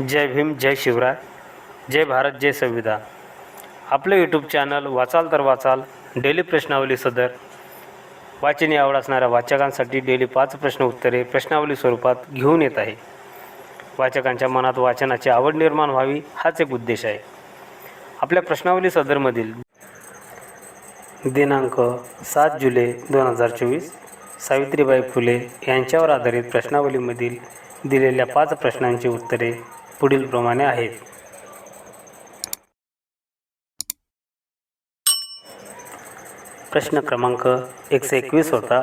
जय भीम जय शिवराय जय भारत जय संविधान आपलं YouTube channel वाचाल तर वाचाल डेली प्रश्नावली सदर. वाचनी आवड असणाऱ्या वाचकांसाठी डेली पाच प्रश्न उत्तरे प्रश्नावली स्वरूपात घेऊन येत आहे. वाचकांच्या मनात वाचनाची आवड निर्माण व्हावी हाच एक उद्देश आहे. आपल्या प्रश्नावली सदरमधील दिनांक सात जुलै दोन हजार चोवीस सावित्रीबाई फुले यांच्यावर आधारित प्रश्नावलीमधील दिलेल्या पाच प्रश्नांची उत्तरे पुढीलप्रमाणे आहेत. प्रश्न क्रमांक एकशे एकवीस होता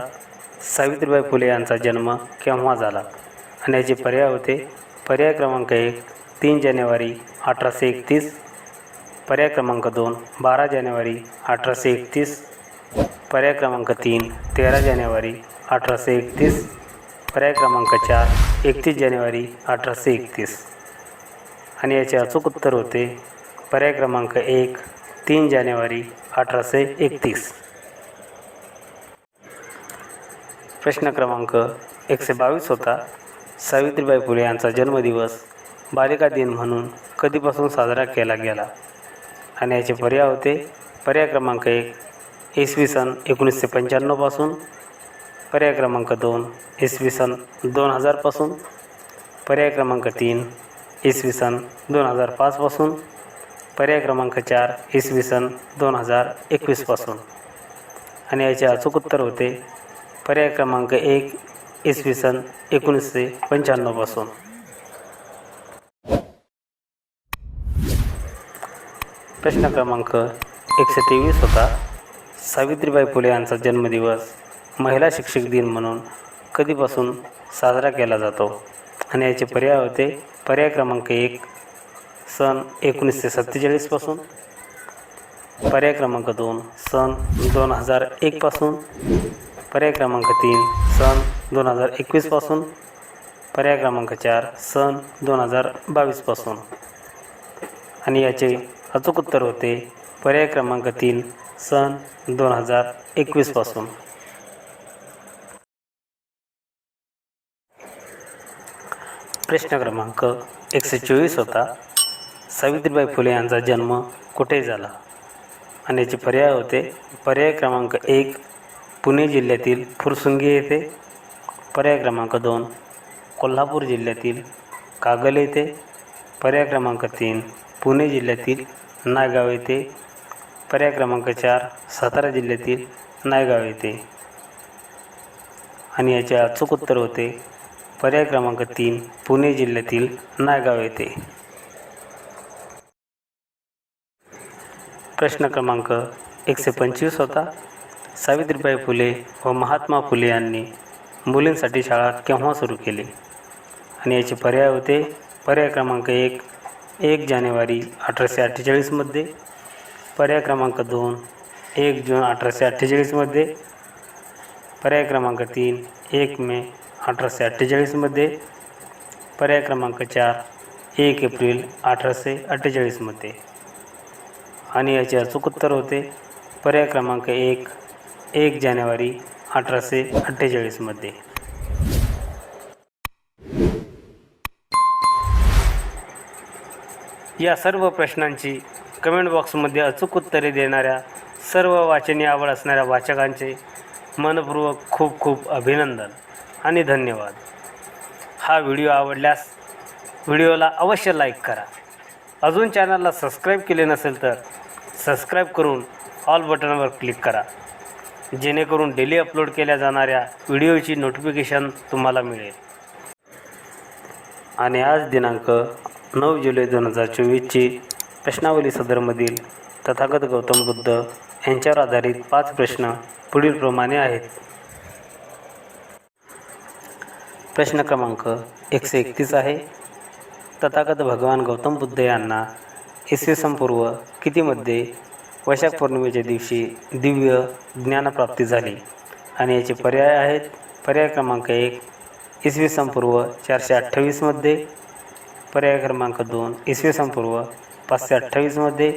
सावित्रीबाई फुले यांचा जन्म केव्हा झाला? आणि याचे पर्याय होते पर्याय क्रमांक एक तीन जानेवारी अठराशे एकतीस. पर्याय क्रमांक दोन बारा जानेवारी अठराशे एकतीस. पर्याय क्रमांक तीन तेरा जानेवारी अठराशे एकतीस. पर्याय क्रमांक चार एकतीस जानेवारी अठराशे एकतीस. आणि याचे अचूक उत्तर होते. पर्याय क्रमांक एक तीन जानेवारी अठराशे एकतीस. प्रश्न क्रमांक एकशे बावीस होता. सावित्रीबाई फुले यांचा जन्मदिवस बालिका दिन म्हणून कधीपासून साजरा केला गेला? आणि याचे पर्याय होते. पर्याय क्रमांक एक इसवी सन एकोणीसशे पंच्याण्णवपासून पर्याय क्रमांक दोन इसवी सन दोन हजारपासून पर्याय क्रमांक तीन इसवी सन दोन हजार पाचपासून पर्याय क्रमांक चार इसवी सन दोन हजार एकवीसपासून आणि याचे अचूक उत्तर होते. पर्याय क्रमांक एक इसवी सन एकोणीसशे पंच्याण्णवपासून प्रश्न क्रमांक एकशे तेवीस होता. सावित्रीबाई फुले यांचा जन्मदिवस महिला शिक्षक दिन म्हणून कधीपासून साजरा केला जातो? आणि याचे पर्याय होते. पर्याय क्रमांक एक सन एकोणीसशे सत्तेचाळीसपासून पर्याय क्रमांक दोन सन दोन हजार एकपासून पर्याय क्रमांक तीन सन दोन हजार एकवीसपासून पर्याय क्रमांक चार सन दोन हजार बावीसपासून आणि याचे अचूक उत्तर होते पर्याय क्रमांक तीन सन दोन हजार एकवीसपासून प्रश्न क्रमांक एकशे चोवीस होता. सावित्रीबाई फुले यांचा जन्म कुठे झाला? आणि याचे पर्याय होते. पर्याय क्रमांक एक पुणे जिल्ह्यातील फुरसुंगी येथे. पर्याय क्रमांक दोन कोल्हापूर जिल्ह्यातील कागल येथे. पर्याय क्रमांक तीन पुणे जिल्ह्यातील नायगाव येथे. पर्याय क्रमांक चार सातारा जिल्ह्यातील नायगाव येथे. आणि याचे अचूक उत्तर होते. पर्याय क्रमांक तीन पुणे जिल्ह्यातील नायगाव येथे. प्रश्न क्रमांक एकशे पंचवीस होता. सावित्रीबाई फुले व महात्मा फुले यांनी मुलींसाठी शाळा केव्हा सुरू केली? आणि याचे पर्याय होते. पर्याय क्रमांक एक एक जानेवारी अठराशे अठ्ठेचाळीसमध्ये पर्याय क्रमांक दोन एक जून अठराशे अठ्ठेचाळीसमध्ये पर्याय क्रमांक तीन एक मे अठराशे अठ्ठेचाळीसमध्ये पर्याय क्रमांक चार एक एप्रिल अठराशे अठ्ठेचाळीसमध्ये आणि याचे अचूक उत्तर होते पर्याय क्रमांक एक एक जानेवारी अठराशे अठ्ठेचाळीसमध्ये या सर्व प्रश्नांची कमेंट बॉक्समध्ये अचूक उत्तरे देणाऱ्या सर्व वाचनी आवड असणाऱ्या वाचकांचे मनपूर्वक खूप खूप अभिनंदन. आणि धन्यवाद. हा व्हिडिओ आवडल्यास व्हिडिओला अवश्य लाईक करा. अजून चॅनलला सबस्क्राईब केले नसेल तर सबस्क्राईब करून ऑल बटनवर क्लिक करा. जेणेकरून डेली अपलोड केल्या जाणाऱ्या व्हिडिओची नोटिफिकेशन तुम्हाला मिळेल. आणि आज दिनांक नऊ जुलै दोन हजार चोवीसची प्रश्नावली सदरमधील तथागत गौतम बुद्ध यांच्यावर आधारित पाच प्रश्न पुढीलप्रमाणे आहेत. प्रश्न क्रमांक एकशे एकतीस आहे. तथागत भगवान गौतम बुद्ध यांना इसवी संपूर्व कितीमध्ये वैशाख पौर्णिमेच्या दिवशी दिव्य ज्ञानप्राप्ती झाली? आणि याचे पर्याय आहेत. पर्याय क्रमांक एक इसवी संपूर्व चारशे अठ्ठावीसमध्ये पर्याय क्रमांक दोन इसवी संपूर्व पाचशे अठ्ठावीसमध्ये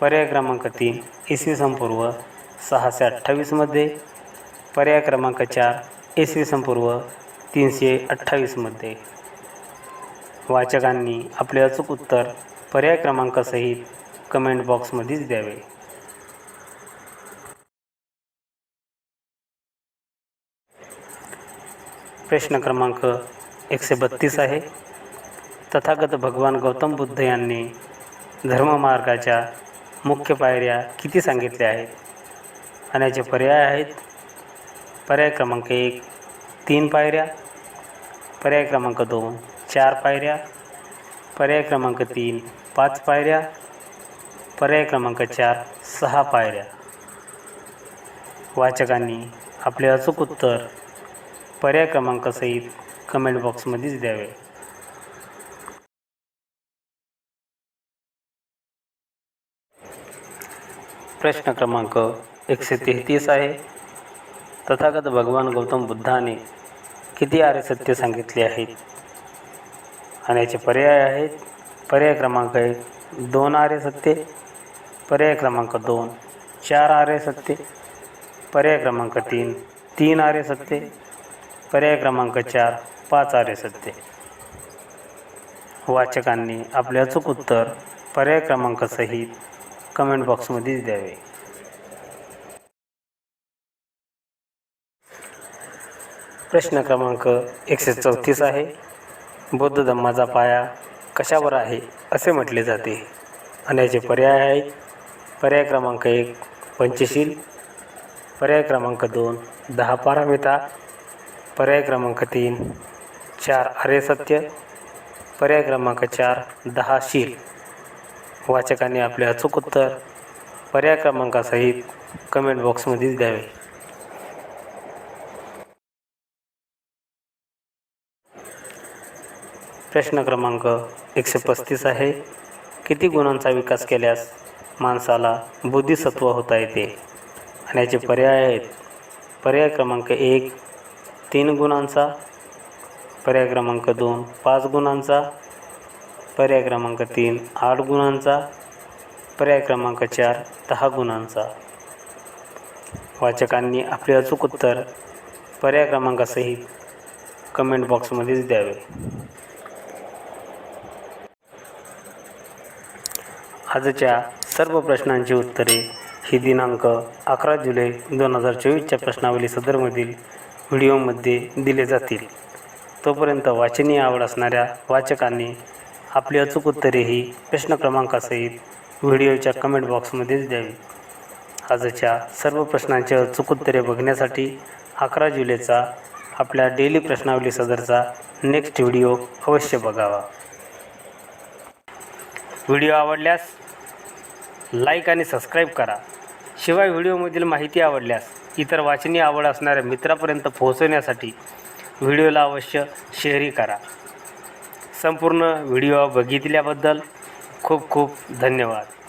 पर्याय क्रमांक तीन इसवी संपूर्व सहाशे अठ्ठावीसमध्ये पर्याय क्रमांक चार इसवी संपूर्व तीनशे अठ्ठावीसमध्ये वाचकांनी आपले अचूक उत्तर पर्याय क्रमांकासहित कमेंट बॉक्समध्येच द्यावे. प्रश्न क्रमांक एकशे बत्तीस आहे. तथागत भगवान गौतम बुद्ध यांनी धर्ममार्गाच्या मुख्य पायऱ्या किती सांगितल्या आहेत? आणि याचे पर्याय आहेत? पर्याय क्रमांक एक तीन पायऱ्या. पर्याय क्रमांक दोन. चार पायऱ्या. पर्याय क्रमांक तीन. पाच पायऱ्या. पर्याय क्रमांक चार. सहा पायऱ्या. वाचकांनी आपले अचूक उत्तर पर्याय क्रमांकासहित कमेंट बॉक्समध्येच द्यावे. प्रश्न क्रमांक एकशे तेहतीस आहे. तथागत भगवान गौतम बुद्धाने किती आर्य सत्य सांगितले आहेत? आणि याचे पर्याय आहेत. पर्याय क्रमांक एक दोन आर्य सत्य. पर्याय क्रमांक दोन चार आर्य सत्य. पर्याय क्रमांक तीन तीन आर्य सत्य. पर्याय क्रमांक चार पाच आर्य सत्य. वाचकांनी आपले अचूक उत्तर पर्याय क्रमांकसहित कमेंट बॉक्समध्येच द्यावे. प्रश्न क्रमांक एकशे चौतीस आहे. बौद्ध धम्माचा पाया कशावर आहे असे म्हटले जाते. आणि याचे पर्याय आहेत. पर्याय क्रमांक एक पंचशील. पर्याय क्रमांक दोन दहा पारामिता. पर्याय क्रमांक तीन चार आर्य सत्य. पर्याय क्रमांक चार दहा शील. वाचकांनी आपले अचूक उत्तर पर्याय क्रमांकासहित कमेंट बॉक्समध्येच द्यावे. प्रश्न क्रमांक एकशे पस्तीस आहे. किती गुणांचा विकास केल्यास माणसाला बुद्धिसत्व होता येते? आणि याचे पर्याय आहेत. पर्याय क्रमांक एक तीन गुणांचा. पर्याय क्रमांक दोन पाच गुणांचा. पर्याय क्रमांक तीन आठ गुणांचा. पर्याय क्रमांक चार दहा गुणांचा. वाचकांनी आपले अचूक उत्तर पर्याय क्रमांकासहित कमेंट बॉक्समध्येच द्यावे. आजच्या सर्व प्रश्नांची उत्तरे ही दिनांक अकरा जुलै दोन हजार चोवीसच्या प्रश्नावली सदरमधील व्हिडिओमध्ये दिले जातील. तोपर्यंत वाचनीय आवड असणाऱ्या वाचकांनी आपली अचूक उत्तरे ही प्रश्न क्रमांकासहित व्हिडिओच्या कमेंट बॉक्समध्येच द्यावी. आजच्या सर्व प्रश्नांची अचूक उत्तरे बघण्यासाठी अकरा जुलैचा आपल्या डेली प्रश्नावली सदरचा नेक्स्ट व्हिडिओ अवश्य बघावा. व्हिडिओ आवडल्यास लाईक आणि सबस्क्राईब करा. शिवाय व्हिडिओमधील माहिती आवडल्यास इतर वाचनीय आवड असणाऱ्या मित्रापर्यंत पोहोचवण्यासाठी व्हिडिओला अवश्य शेअरही करा. संपूर्ण व्हिडिओ बघितल्याबद्दल खूप खूप धन्यवाद.